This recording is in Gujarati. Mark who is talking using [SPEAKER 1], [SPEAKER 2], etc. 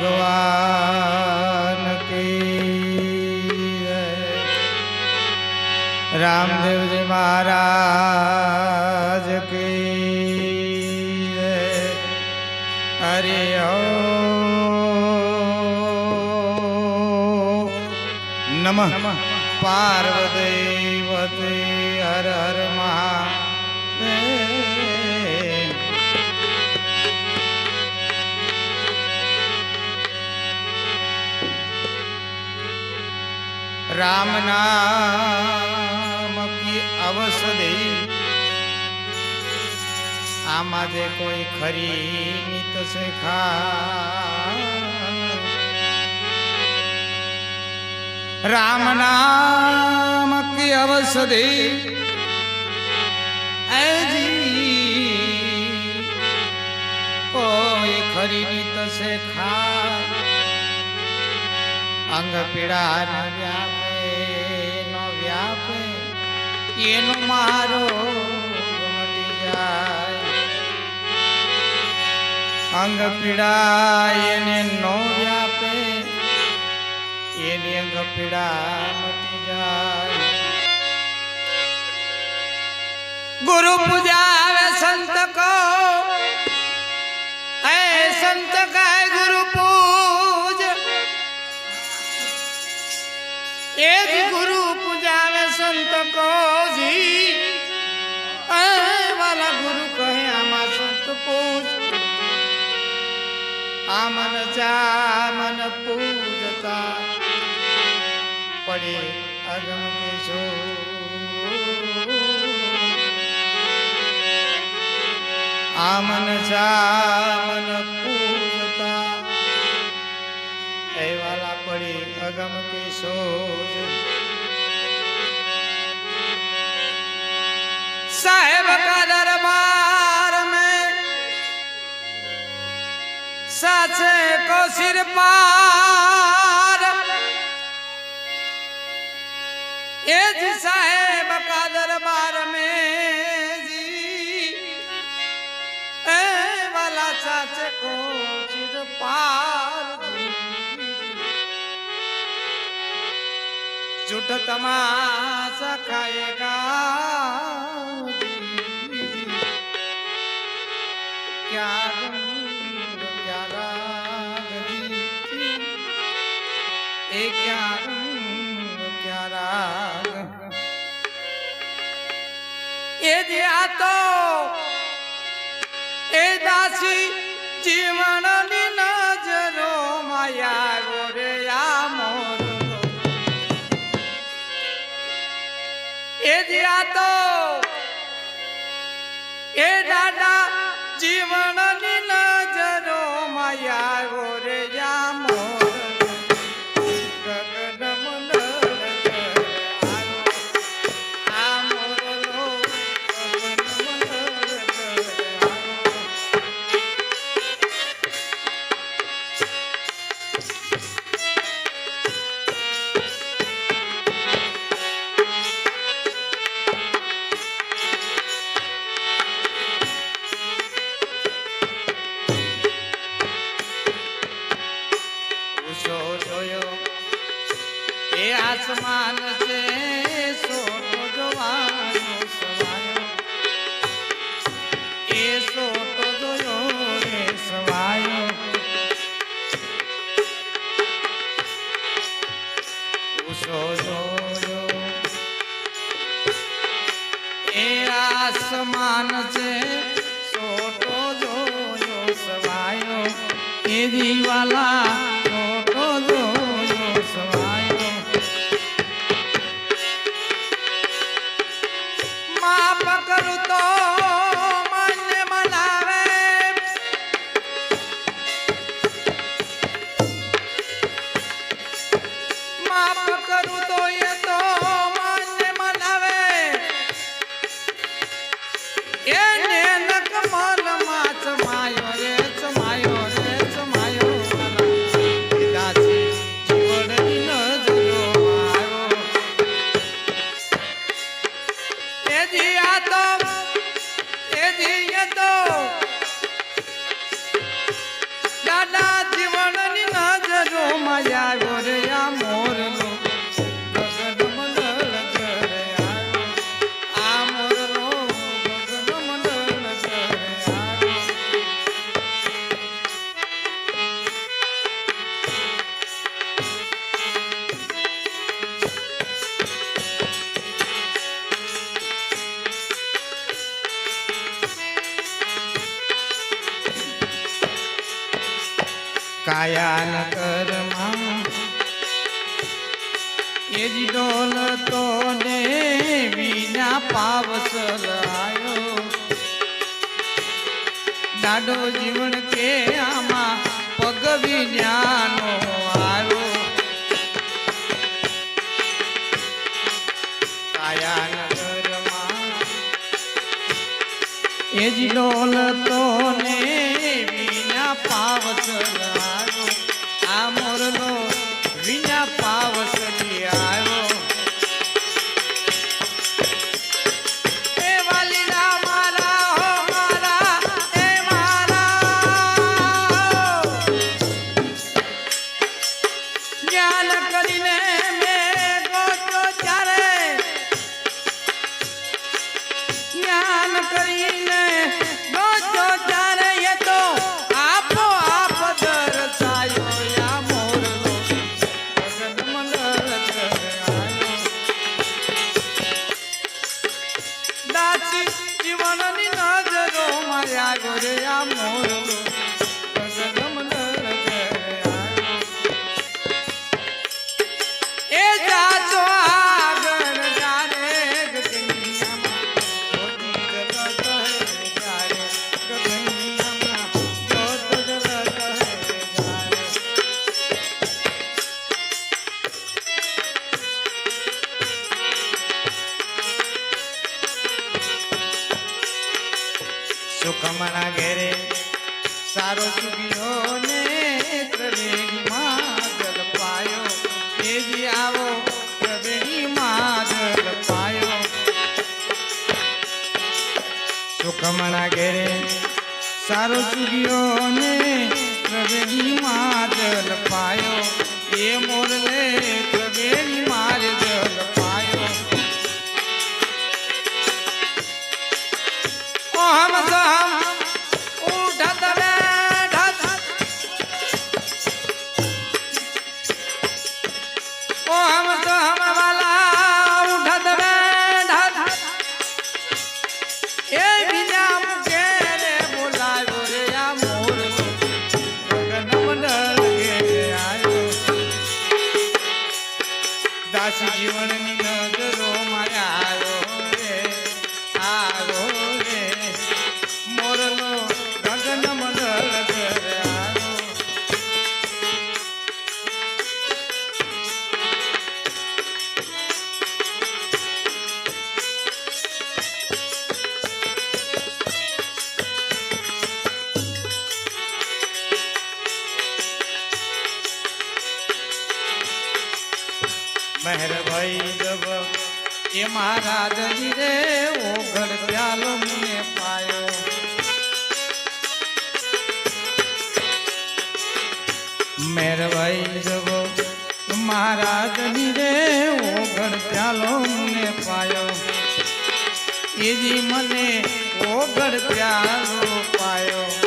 [SPEAKER 1] ભગવાન કી. રામદેવજી મહારાજ કી. હરિ નમઃ પાર્વતી હર હર મહાદેવ રામ નામ કી અવસદે. આમાં જે કોઈ ખરી નિત સે ખા રામ નામ કી અવસદે. એજી કોઈ ખરી નિત શેખા. અંગ પીડા નો એનો મારો અંગ પીડા એને નો વ્યાપે, એની અંગ પીડા મટી જાય. ગુરુ પૂજા આવે સંત કો એ સંત કાય ગુરુ પૂજ કોજી એ વાલા ગુરુ કહે આમાં સંત પૂજ આમન જામન પૂજતા પડે અગમ કેશો આમન જામન પૂજતા એ વાલા પડે અગમ કે साहेब का दरबार में सच को सिर पार। एज साहेब का दरबार में जी, ए वाला साचे को सिर पार झूठ तमाशा खाएगा। એ જે આ તો એ દાસી આસમાન છે. સોટો જોયો સવાયો. એ દીવાલા કાયા ન કરમાં. એ જ ડોલતો ને વિના પાવસલ આયો દાડો જીવન કે આમાં પગ વિજ્ઞાનો આવ્યો. કાયાનગરમાં એ જ ડોલતો ને વિના પાવસલ ಜ್ಞಾನ સુખમના ઘેરે. સારો સુખીઓ ને ત્રવેણીમાં જલ પાયો. તેજી આવો ત્રવેણીમાં જલ પાયો. સુખમના ઘેરે. સારો સુગિયો ને ત્રવેણીમાં જલ પાયો. એ મોરલે ત્રવેણીમાં જલ દાસ જીવનની નજરો માયા આવ્યો રે આવ્યો મહેરભાઈ જબ એ મહારાજ રે ઓઘડ પ્યાલો મને પાયો. મહેરભાઈ જબ મહારાજ રે ઓઘડ પ્યાલો મને પાયો. એજી મને ઓઘડ પ્યાલો પાયો.